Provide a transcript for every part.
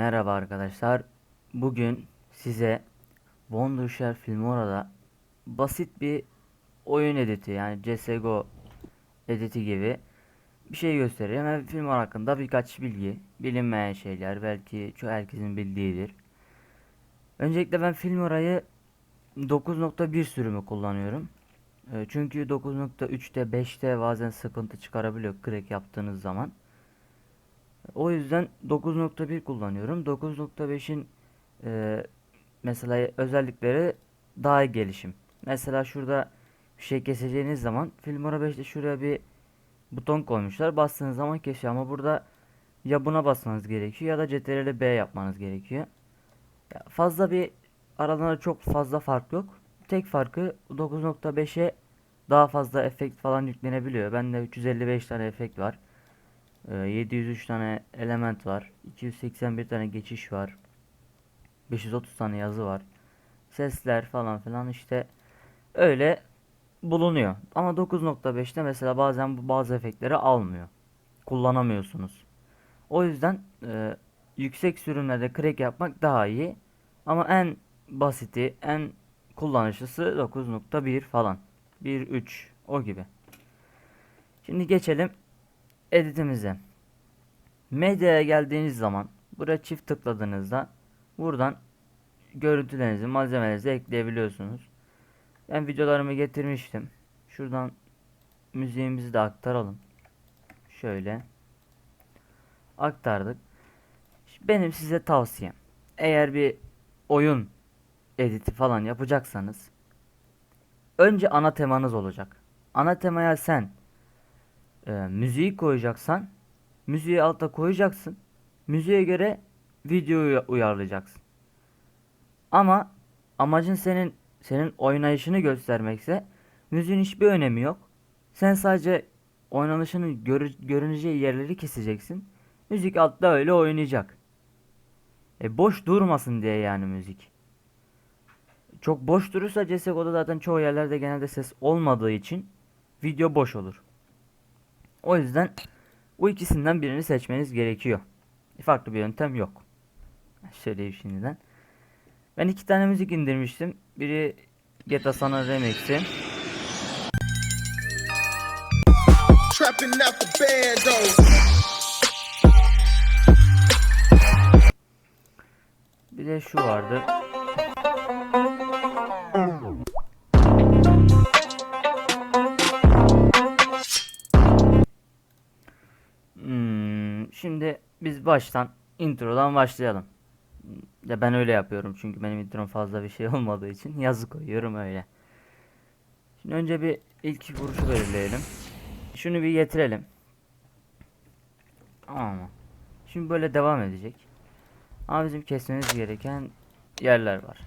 Merhaba arkadaşlar. Bugün size Wondershare Filmora'da basit bir oyun editi yani CSGO editi gibi bir şey göstereceğim. Ve Filmora hakkında birkaç bilgi, bilinmeyen şeyler belki çoğu herkesin bildiğidir. Öncelikle ben Filmora'yı 9.1 sürümü kullanıyorum. E, Çünkü 9.3'te 5'te bazen sıkıntı çıkarabiliyor crack yaptığınız zaman. O yüzden 9.1 kullanıyorum. 9.5'in e, mesela özellikleri daha iyi gelişim. Mesela şurada bir şey keseceğiniz zaman Filmora 5'te şuraya bir buton koymuşlar. Bastığınız zaman kesiyor ama burada ya buna basmanız gerekiyor ya da CTRL B yapmanız gerekiyor. Ya fazla bir aralarında çok fazla fark yok. Tek farkı 9.5'e daha fazla efekt falan yüklenebiliyor. Bende 355 tane efekt var. Ee, 703 tane element var. 281 tane geçiş var. 530 tane yazı var. Sesler falan filan işte öyle bulunuyor. Ama 9.5'te mesela bazen bu bazı efektleri almıyor. Kullanamıyorsunuz. O yüzden e, yüksek sürümlerde crack yapmak daha iyi. Ama en basiti, en kullanışlısı 9.1 falan. 1.3 o gibi. Şimdi geçelim editimize. Medyaya geldiğiniz zaman buraya çift tıkladığınızda buradan görüntülerinizi, malzemelerinizi ekleyebiliyorsunuz. Ben videolarımı getirmiştim. Şuradan müziğimizi de aktaralım. Şöyle aktardık. Benim size tavsiyem eğer bir oyun editi falan yapacaksanız önce ana temanız olacak. Ana temaya sen e, müziği koyacaksan müziği alta koyacaksın. Müziğe göre videoyu uyarlayacaksın. Ama amacın senin senin oynayışını göstermekse müziğin hiçbir önemi yok. Sen sadece oynanışının görü- görüneceği yerleri keseceksin. Müzik altta öyle oynayacak. E boş durmasın diye yani müzik. Çok boş durursa CSGO'da zaten çoğu yerlerde genelde ses olmadığı için video boş olur. O yüzden bu ikisinden birini seçmeniz gerekiyor. Farklı bir yöntem yok. Söyleyeyim şimdiden. Ben iki tane müzik indirmiştim. Biri GTA San Andreas Remix'i. Trapping out the bando. Bir de şu vardı. Şimdi biz baştan introdan başlayalım. Ya ben öyle yapıyorum çünkü benim introm fazla bir şey olmadığı için yazı koyuyorum öyle. Şimdi önce bir ilk vuruşu belirleyelim. Şunu bir getirelim. Ama şimdi böyle devam edecek. Ama bizim kesmemiz gereken yerler var.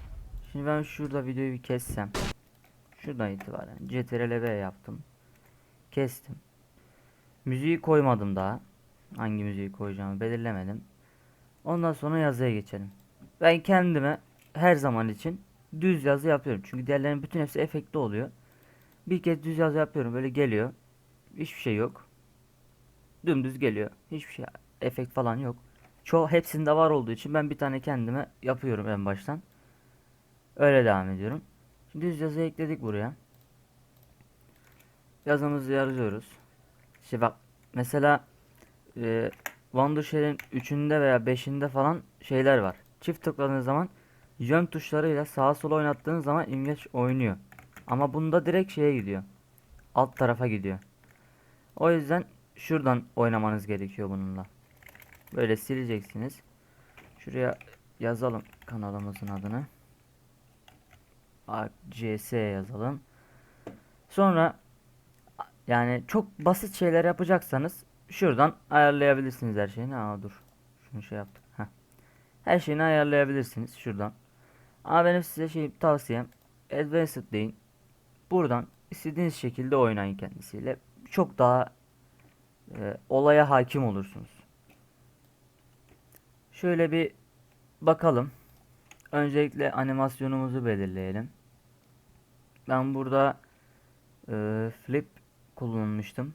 Şimdi ben şurada videoyu bir kessem. Şuradan itibaren CTRL-V yaptım. Kestim. Müziği koymadım daha. Hangi müziği koyacağımı belirlemedim. Ondan sonra yazıya geçelim. Ben kendime her zaman için düz yazı yapıyorum. Çünkü diğerlerinin bütün hepsi efektli oluyor. Bir kez düz yazı yapıyorum. Böyle geliyor. Hiçbir şey yok. Dümdüz geliyor. Hiçbir şey efekt falan yok. Çoğu hepsinde var olduğu için ben bir tane kendime yapıyorum en baştan. Öyle devam ediyorum. Şimdi düz yazı ekledik buraya. Yazımızı yazıyoruz. İşte bak mesela e, Wondershare'in 3'ünde veya 5'inde falan şeyler var. Çift tıkladığınız zaman yön tuşlarıyla sağa sola oynattığınız zaman imgeç oynuyor. Ama bunda direkt şeye gidiyor. Alt tarafa gidiyor. O yüzden şuradan oynamanız gerekiyor bununla. Böyle sileceksiniz. Şuraya yazalım kanalımızın adını. CS yazalım. Sonra yani çok basit şeyler yapacaksanız şuradan ayarlayabilirsiniz her şeyini. Aa dur. Şunu şey yaptık. Heh. Her şeyini ayarlayabilirsiniz şuradan. Ama benim size şey tavsiyem Advanced deyin. Buradan istediğiniz şekilde oynayın kendisiyle. Çok daha e, olaya hakim olursunuz. Şöyle bir bakalım. Öncelikle animasyonumuzu belirleyelim. Ben burada e, flip kullanmıştım.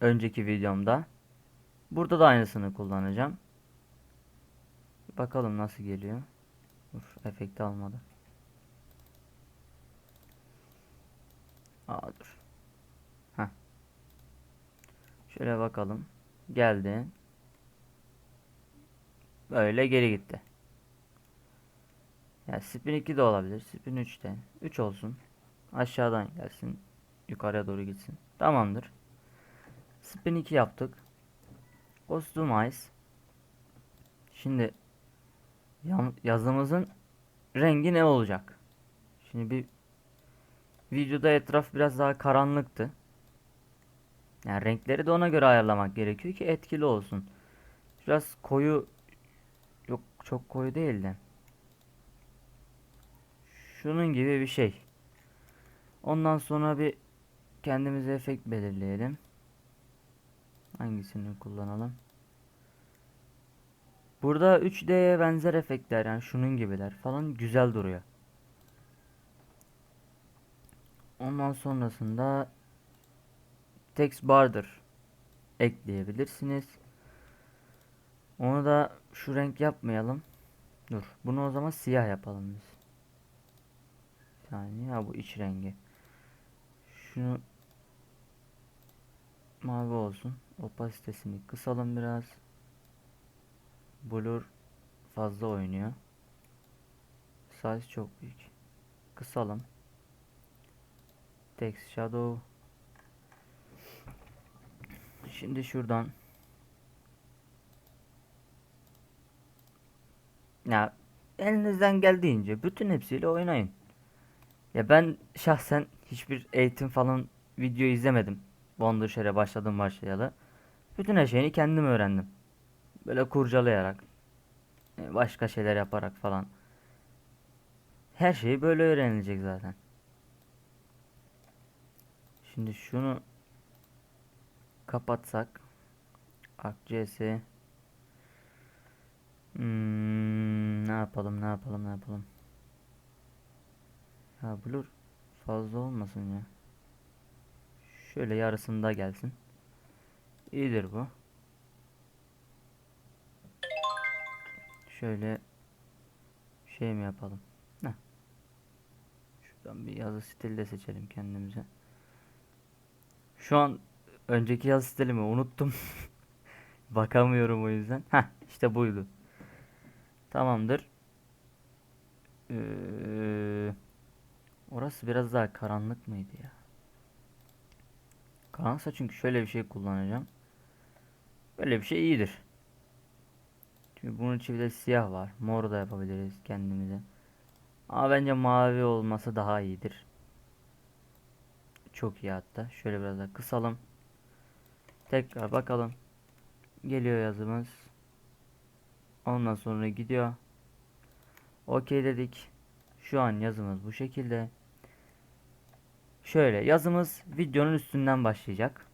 Önceki videomda. Burada da aynısını kullanacağım. bakalım nasıl geliyor. Dur efekti almadı. Aa dur. Heh. Şöyle bakalım. Geldi. Böyle geri gitti. Ya spin 2 de olabilir. Spin 3 de. 3 olsun. Aşağıdan gelsin. Yukarıya doğru gitsin. Tamamdır. Spin 2 yaptık. Customize. Şimdi yazımızın rengi ne olacak? Şimdi bir videoda etraf biraz daha karanlıktı. Yani renkleri de ona göre ayarlamak gerekiyor ki etkili olsun. Biraz koyu yok çok koyu değil de şunun gibi bir şey. Ondan sonra bir kendimize efekt belirleyelim. Hangisini kullanalım? Burada 3D'ye benzer efektler yani şunun gibiler falan güzel duruyor. Ondan sonrasında text border ekleyebilirsiniz. Onu da şu renk yapmayalım. Dur. Bunu o zaman siyah yapalım biz. Saniye. Ha bu iç rengi. Şunu mavi olsun. Opasitesini kısalım biraz. Blur fazla oynuyor. Size çok büyük. Kısalım. Text shadow. Şimdi şuradan ya elinizden geldiğince bütün hepsiyle oynayın. Ya ben şahsen hiçbir eğitim falan video izlemedim. Wondershare'e başladım başlayalı. Bütün her şeyini kendim öğrendim. Böyle kurcalayarak, e, başka şeyler yaparak falan. Her şeyi böyle öğrenilecek zaten. Şimdi şunu kapatsak. ArcGIS hmm, ne yapalım ne yapalım ne yapalım? Ya blur fazla olmasın ya. Şöyle yarısında gelsin. İyidir bu şöyle şey mi yapalım Heh. şuradan bir yazı stili de seçelim kendimize şu an önceki yazı stilimi unuttum. Bakamıyorum o yüzden. Heh işte buydu. Tamamdır. Ee, orası biraz daha karanlık mıydı ya? Karanlıksa çünkü şöyle bir şey kullanacağım. Böyle bir şey iyidir. Çünkü bunun içi bir de siyah var. Mor da yapabiliriz kendimize. Ama bence mavi olması daha iyidir. Çok iyi hatta. Şöyle biraz daha kısalım. Tekrar bakalım. Geliyor yazımız. Ondan sonra gidiyor. Okey dedik. Şu an yazımız bu şekilde. Şöyle yazımız videonun üstünden başlayacak.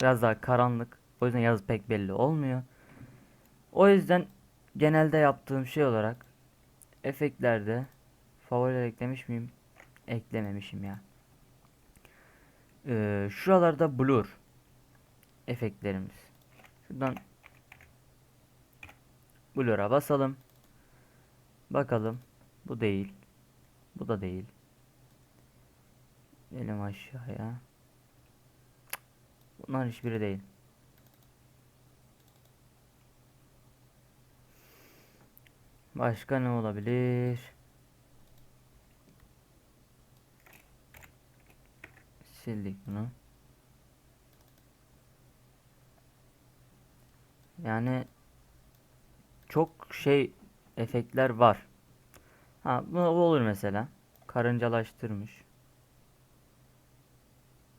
Biraz daha karanlık. O yüzden yazı pek belli olmuyor. O yüzden genelde yaptığım şey olarak efektlerde favoriler eklemiş miyim? Eklememişim ya. Ee, şuralarda blur efektlerimiz. Şuradan blur'a basalım. Bakalım. Bu değil. Bu da değil. Elim aşağıya. Bunlar hiçbiri değil. Başka ne olabilir? Sildik bunu. Yani çok şey efektler var. Ha bu olur mesela. Karıncalaştırmış.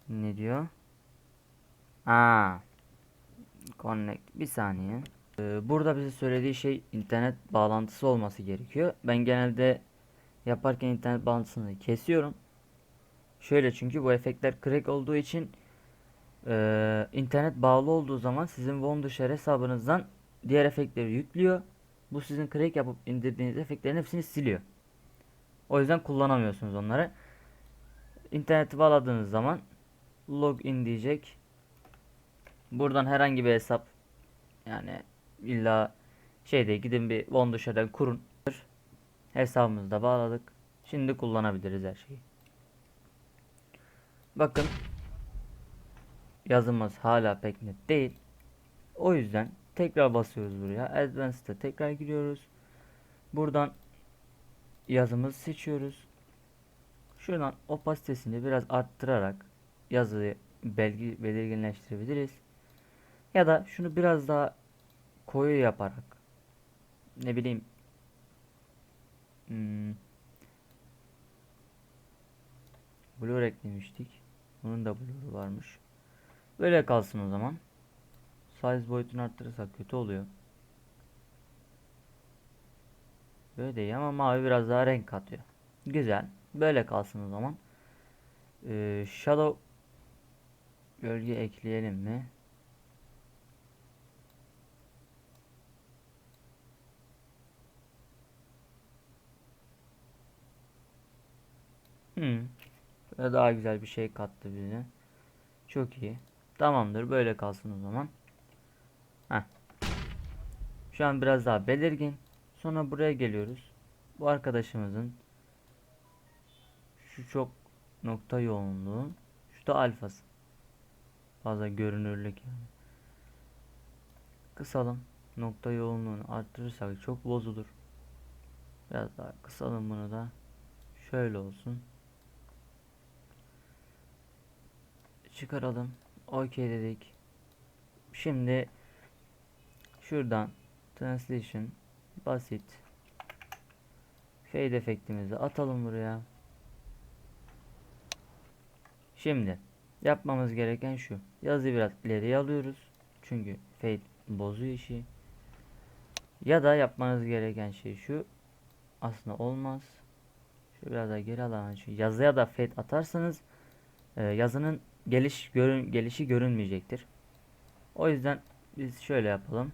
Ne diyor? Ha. Connect. Bir saniye. Ee, burada bize söylediği şey internet bağlantısı olması gerekiyor. Ben genelde yaparken internet bağlantısını kesiyorum. Şöyle çünkü bu efektler crack olduğu için eee, internet bağlı olduğu zaman sizin Wondershare hesabınızdan diğer efektleri yüklüyor. Bu sizin crack yapıp indirdiğiniz efektlerin hepsini siliyor. O yüzden kullanamıyorsunuz onları. İnterneti bağladığınız zaman login diyecek. Buradan herhangi bir hesap yani illa Şeyde gidin bir Wondershare kurun. Hesabımızı da bağladık. Şimdi kullanabiliriz her şeyi. Bakın yazımız hala pek net değil. O yüzden tekrar basıyoruz buraya. Advanced'a tekrar giriyoruz. Buradan yazımızı seçiyoruz. Şuradan opasitesini biraz arttırarak yazıyı belgi belirginleştirebiliriz. Ya da şunu biraz daha koyu yaparak ne bileyim hmm, blur eklemiştik. Bunun da blur'u varmış. Böyle kalsın o zaman. Size boyutunu arttırırsak kötü oluyor. Böyle değil ama mavi biraz daha renk katıyor. Güzel. Böyle kalsın o zaman. Ee, shadow gölge ekleyelim mi? Hmm. Böyle daha güzel bir şey kattı bize. Çok iyi. Tamamdır. Böyle kalsın o zaman. Heh. Şu an biraz daha belirgin. Sonra buraya geliyoruz. Bu arkadaşımızın şu çok nokta yoğunluğu. Şu da alfası. Fazla görünürlük yani. Kısalım. Nokta yoğunluğunu arttırırsak çok bozulur. Biraz daha kısalım bunu da. Şöyle olsun. Çıkaralım. OK dedik. Şimdi şuradan translation basit fade efektimizi atalım buraya. Şimdi yapmamız gereken şu. Yazıyı biraz ileriye alıyoruz. Çünkü fade bozuyor işi. Ya da yapmanız gereken şey şu. Aslında olmaz. Şu biraz daha geri alalım. Şu yazıya da fade atarsanız e, yazının geliş görün gelişi görünmeyecektir. O yüzden biz şöyle yapalım.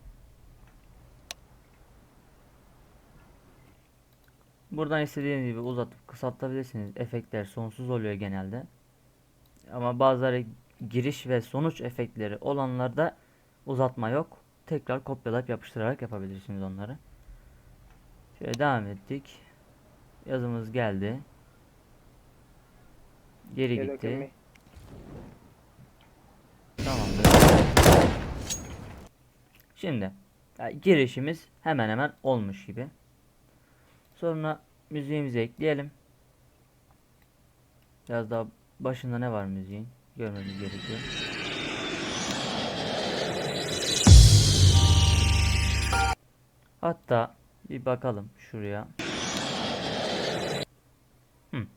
Buradan istediğiniz gibi uzatıp kısaltabilirsiniz. Efektler sonsuz oluyor genelde. Ama bazıları giriş ve sonuç efektleri olanlarda uzatma yok. Tekrar kopyalayıp yapıştırarak yapabilirsiniz onları. Şöyle devam ettik. Yazımız geldi. Geri gitti. Kimmy. Tamamdır. Şimdi girişimiz hemen hemen olmuş gibi. Sonra müziğimizi ekleyelim. Biraz daha başında ne var müziğin? Görmemiz gerekiyor. Hatta bir bakalım şuraya. Hı.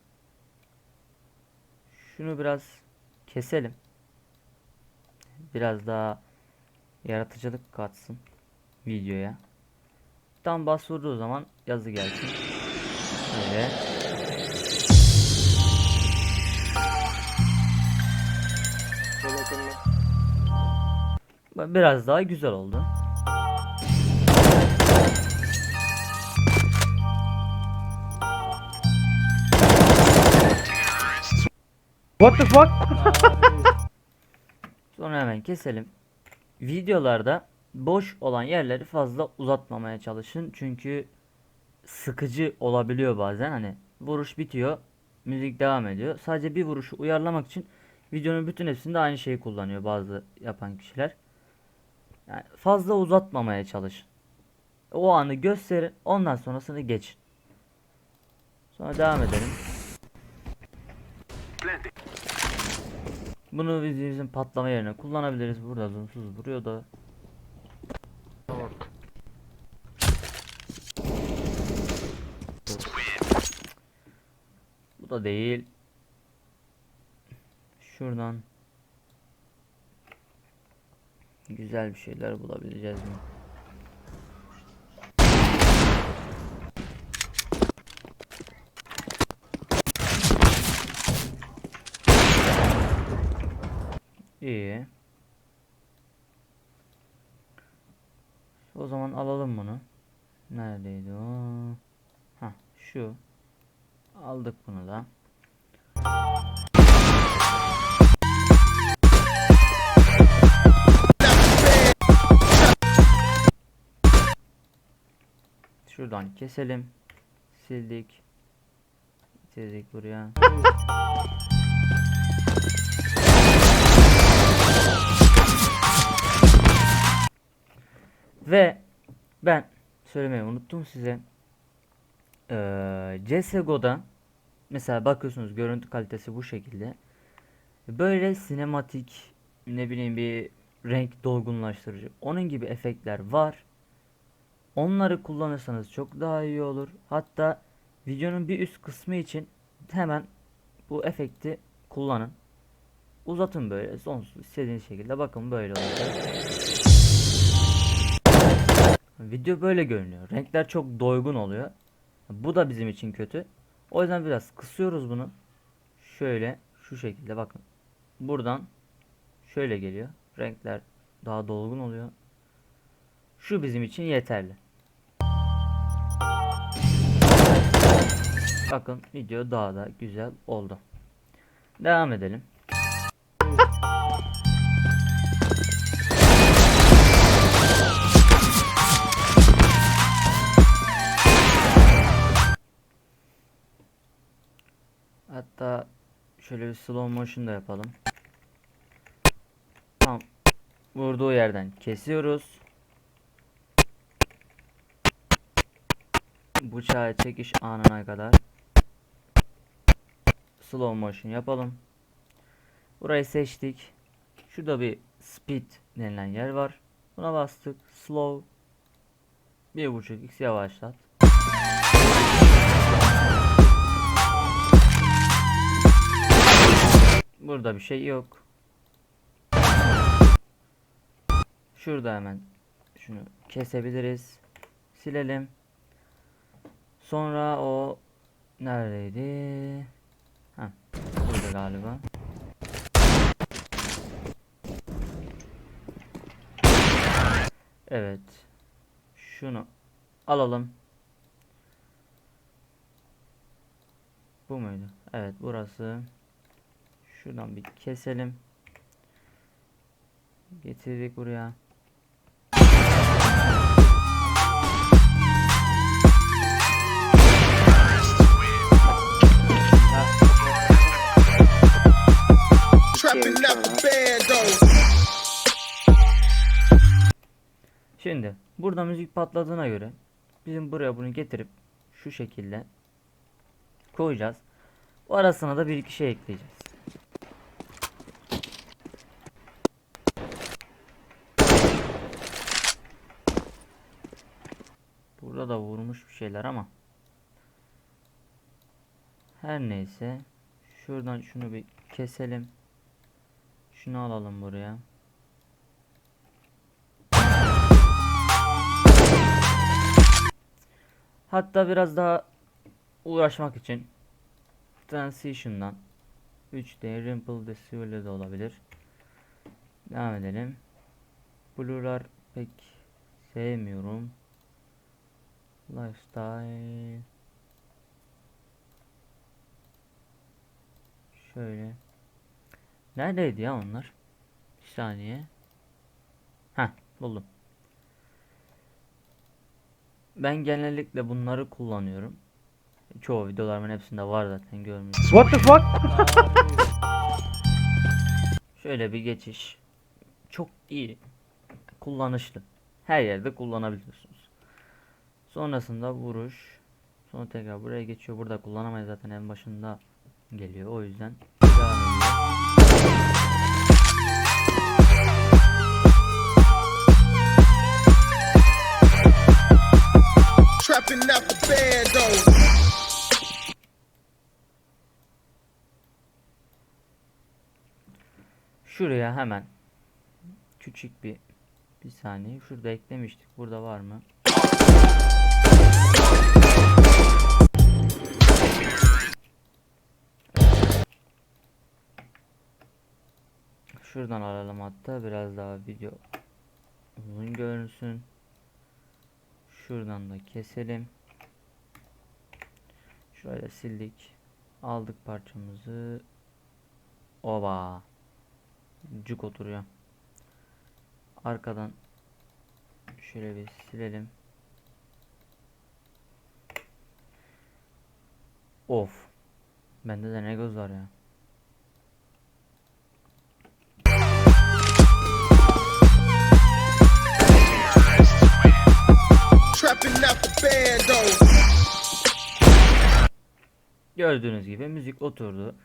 Şunu biraz keselim. Biraz daha yaratıcılık katsın videoya. Tam bas vurduğu zaman yazı gelsin. Bu Biraz daha güzel oldu. What the fuck? Sonra hemen keselim. Videolarda boş olan yerleri fazla uzatmamaya çalışın. Çünkü sıkıcı olabiliyor bazen. Hani vuruş bitiyor, müzik devam ediyor. Sadece bir vuruşu uyarlamak için videonun bütün hepsinde aynı şeyi kullanıyor bazı yapan kişiler. Yani fazla uzatmamaya çalışın. O anı gösterin, ondan sonrasını geçin. Sonra devam edelim. Bunu bizim patlama yerine kullanabiliriz. Burada zoomsuz vuruyor da. Bu da değil. Şuradan güzel bir şeyler bulabileceğiz mi? İyi. O zaman alalım bunu. Neredeydi o? Ha, şu. Aldık bunu da. Şuradan keselim. Sildik. Getirdik buraya. Ve ben söylemeyi unuttum size. Ee, CSGO'da mesela bakıyorsunuz görüntü kalitesi bu şekilde. Böyle sinematik ne bileyim bir renk dolgunlaştırıcı onun gibi efektler var. Onları kullanırsanız çok daha iyi olur. Hatta videonun bir üst kısmı için hemen bu efekti kullanın. Uzatın böyle sonsuz istediğiniz şekilde bakın böyle olacak. Video böyle görünüyor. Renkler çok doygun oluyor. Bu da bizim için kötü. O yüzden biraz kısıyoruz bunu. Şöyle şu şekilde bakın. Buradan şöyle geliyor. Renkler daha dolgun oluyor. Şu bizim için yeterli. Bakın video daha da güzel oldu. Devam edelim. Hatta şöyle bir slow motion da yapalım. Tam vurduğu yerden kesiyoruz. Bıçağı çekiş anına kadar slow motion yapalım. Burayı seçtik. Şurada bir speed denilen yer var. Buna bastık. Slow 1.5x yavaşlat. Burada bir şey yok. Şurada hemen şunu kesebiliriz. Silelim. Sonra o neredeydi? Ha, burada galiba. Evet. Şunu alalım. Bu muydu? Evet, burası. Şuradan bir keselim. Getirdik buraya. Şimdi burada müzik patladığına göre bizim buraya bunu getirip şu şekilde koyacağız. O arasına da bir iki şey ekleyeceğiz. Vurmuş bir şeyler ama her neyse şuradan şunu bir keselim. Şunu alalım buraya. Hatta biraz daha uğraşmak için Transition'dan 3D Rimple Decibel'de de olabilir. Devam edelim. Blur'lar pek sevmiyorum. Lifestyle Şöyle Neredeydi ya onlar? Bir saniye. Heh buldum. Ben genellikle bunları kullanıyorum. Çoğu videolarımın hepsinde var zaten görmüşsünüz. What the fuck? Şöyle bir geçiş. Çok iyi. Kullanışlı. Her yerde kullanabiliyorsunuz. Sonrasında vuruş. Sonra tekrar buraya geçiyor. Burada kullanamayız zaten en başında geliyor. O yüzden. Şuraya hemen küçük bir bir saniye. Şurada eklemiştik. Burada var mı? Şuradan alalım hatta biraz daha video uzun görünsün. Şuradan da keselim. Şurayı sildik. Aldık parçamızı. Oba. Cuk oturuyor. Arkadan şöyle bir silelim. Of. Bende de ne göz var ya. Trapping out the bando. Gördüğünüz gibi müzik oturdu.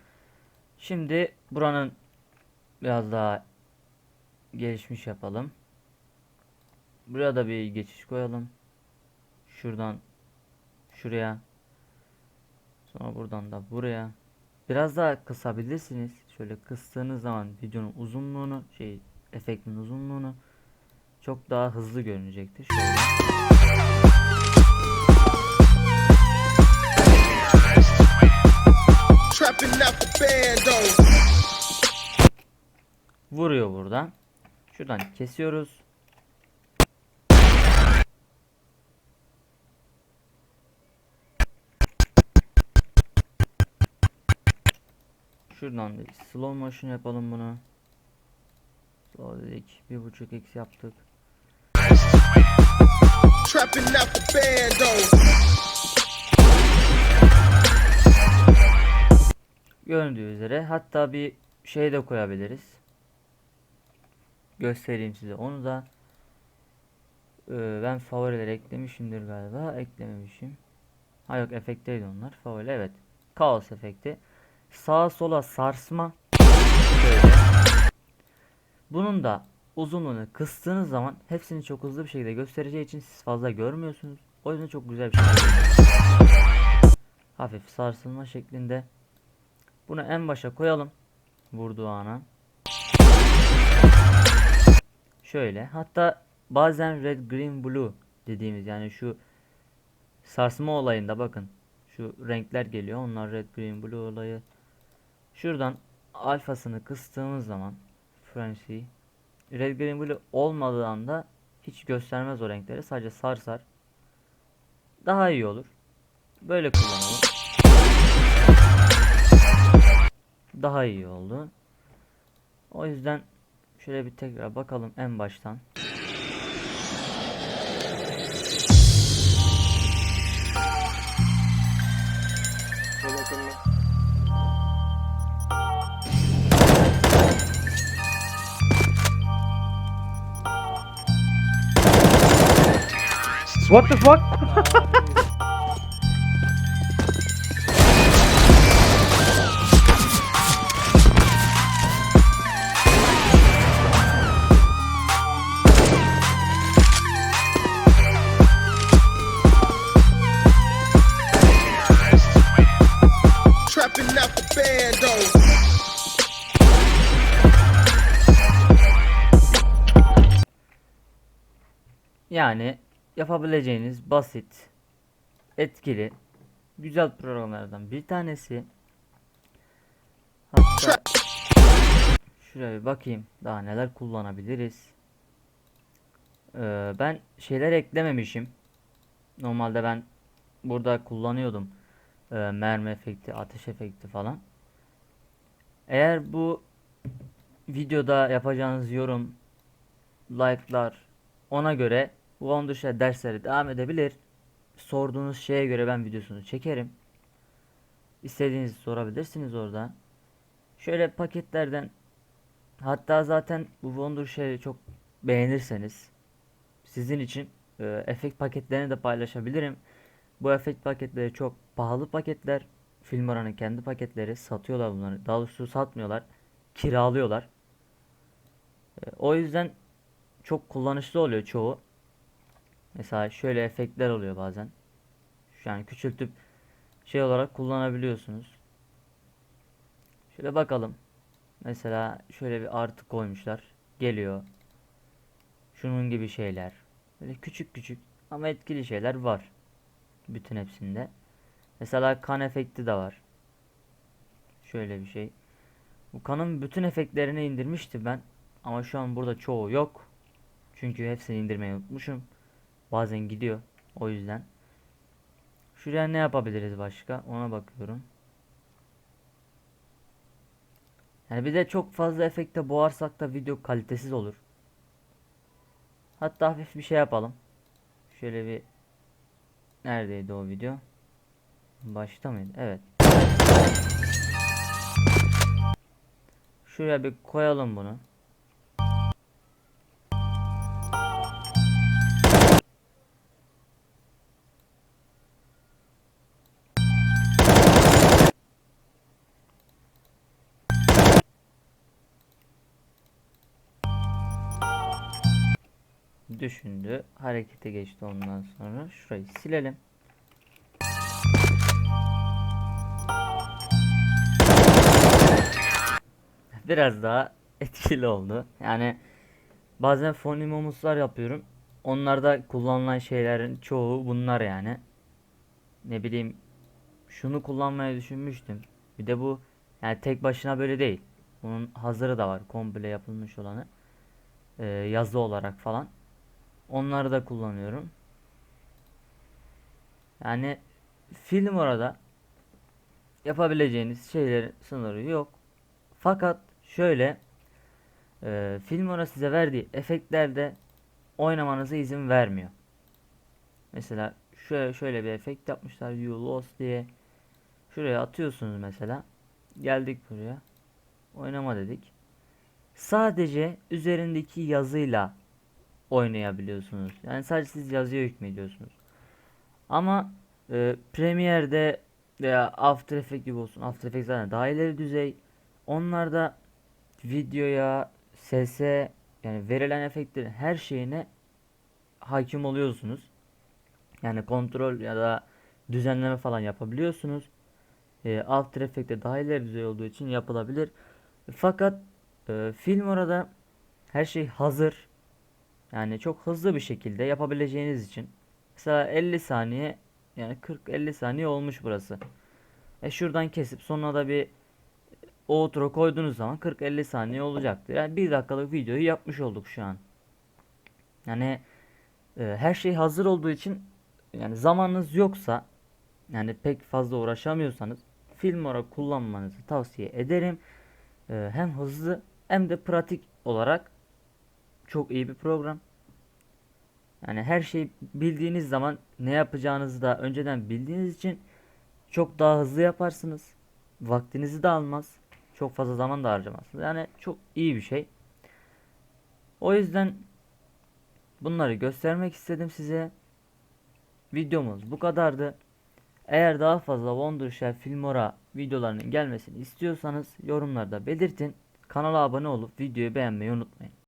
Şimdi buranın biraz daha gelişmiş yapalım. Buraya da bir geçiş koyalım. Şuradan şuraya. Sonra buradan da buraya. Biraz daha kısabilirsiniz. Şöyle kıstığınız zaman videonun uzunluğunu, şey efektin uzunluğunu çok daha hızlı görünecektir. Şöyle. Vuruyor buradan. Şuradan kesiyoruz. Şuradan da slow motion yapalım bunu. Slow dedik. Bir buçuk x yaptık. Trapping out the bando. Göründüğü üzere hatta bir şey de koyabiliriz. Göstereyim size onu da. Ee, ben favoriler eklemişimdir galiba. Eklememişim. Ha yok efekteydi onlar. Favori evet. Kaos efekti. Sağa sola sarsma. Bunun da uzunluğunu kıstığınız zaman hepsini çok hızlı bir şekilde göstereceği için siz fazla görmüyorsunuz. O yüzden çok güzel bir şey. Hafif sarsılma şeklinde. Bunu en başa koyalım. Vurduğu ana. Şöyle. Hatta bazen red, green, blue dediğimiz yani şu sarsma olayında bakın. Şu renkler geliyor. Onlar red, green, blue olayı. Şuradan alfasını kıstığımız zaman frenzy red, green, blue olmadığı anda hiç göstermez o renkleri. Sadece sarsar. Daha iyi olur. Böyle kullanalım. Daha iyi oldu. O yüzden şöyle bir tekrar bakalım en baştan. What the fuck? Yani yapabileceğiniz basit, etkili, güzel programlardan bir tanesi. Hatta şuraya bir bakayım daha neler kullanabiliriz. Ee, ben şeyler eklememişim. Normalde ben burada kullanıyordum. Ee, mermi efekti, ateş efekti falan. Eğer bu videoda yapacağınız yorum, like'lar ona göre Wondershare dersleri devam edebilir. Sorduğunuz şeye göre ben videosunu çekerim. İstediğinizi sorabilirsiniz orada. Şöyle paketlerden hatta zaten bu Wondershare'i çok beğenirseniz sizin için e, efekt paketlerini de paylaşabilirim. Bu efekt paketleri çok pahalı paketler. Filmoranın kendi paketleri satıyorlar bunları. Daha doğrusu satmıyorlar. Kiralıyorlar. E, o yüzden çok kullanışlı oluyor çoğu. Mesela şöyle efektler oluyor bazen. Yani küçültüp şey olarak kullanabiliyorsunuz. Şöyle bakalım. Mesela şöyle bir artı koymuşlar. Geliyor. Şunun gibi şeyler. Böyle küçük küçük ama etkili şeyler var. Bütün hepsinde. Mesela kan efekti de var. Şöyle bir şey. Bu kanın bütün efektlerini indirmiştim ben. Ama şu an burada çoğu yok. Çünkü hepsini indirmeyi unutmuşum. Bazen gidiyor. O yüzden. Şuraya ne yapabiliriz başka? Ona bakıyorum. Yani bir de çok fazla efekte boğarsak da video kalitesiz olur. Hatta hafif bir şey yapalım. Şöyle bir Neredeydi o video? Başta mıydı? Evet. Şuraya bir koyalım bunu. Düşündü. Harekete geçti ondan sonra. Şurayı silelim. Biraz daha etkili oldu. Yani bazen fonimomuslar yapıyorum. Onlarda kullanılan şeylerin çoğu bunlar yani. Ne bileyim şunu kullanmayı düşünmüştüm. Bir de bu yani tek başına böyle değil. Bunun hazırı da var. Komple yapılmış olanı. Ee, yazı olarak falan. Onları da kullanıyorum. Yani film orada yapabileceğiniz şeylerin sınırı yok. Fakat şöyle e, Filmora size verdiği efektlerde oynamanıza izin vermiyor. Mesela şöyle şöyle bir efekt yapmışlar You Lost diye. Şuraya atıyorsunuz mesela. Geldik buraya. Oynama dedik. Sadece üzerindeki yazıyla oynayabiliyorsunuz. Yani sadece siz yazıya hükmediyorsunuz. Ama e, Premiere'de veya After Effects gibi olsun. After Effects zaten daha ileri düzey. Onlarda videoya, sese yani verilen efektlerin her şeyine hakim oluyorsunuz. Yani kontrol ya da düzenleme falan yapabiliyorsunuz. E, After Effects'te daha ileri düzey olduğu için yapılabilir. Fakat e, film orada her şey hazır. Yani çok hızlı bir şekilde yapabileceğiniz için. Mesela 50 saniye yani 40-50 saniye olmuş burası. E şuradan kesip sonuna da bir outro koyduğunuz zaman 40-50 saniye olacaktır. Yani 1 dakikalık videoyu yapmış olduk şu an. Yani e, her şey hazır olduğu için yani zamanınız yoksa yani pek fazla uğraşamıyorsanız Filmora kullanmanızı tavsiye ederim. E, hem hızlı hem de pratik olarak çok iyi bir program. Yani her şeyi bildiğiniz zaman ne yapacağınızı da önceden bildiğiniz için çok daha hızlı yaparsınız. Vaktinizi de almaz. Çok fazla zaman da harcamazsınız. Yani çok iyi bir şey. O yüzden bunları göstermek istedim size. Videomuz bu kadardı. Eğer daha fazla Wondershare Filmora videolarının gelmesini istiyorsanız yorumlarda belirtin. Kanala abone olup videoyu beğenmeyi unutmayın.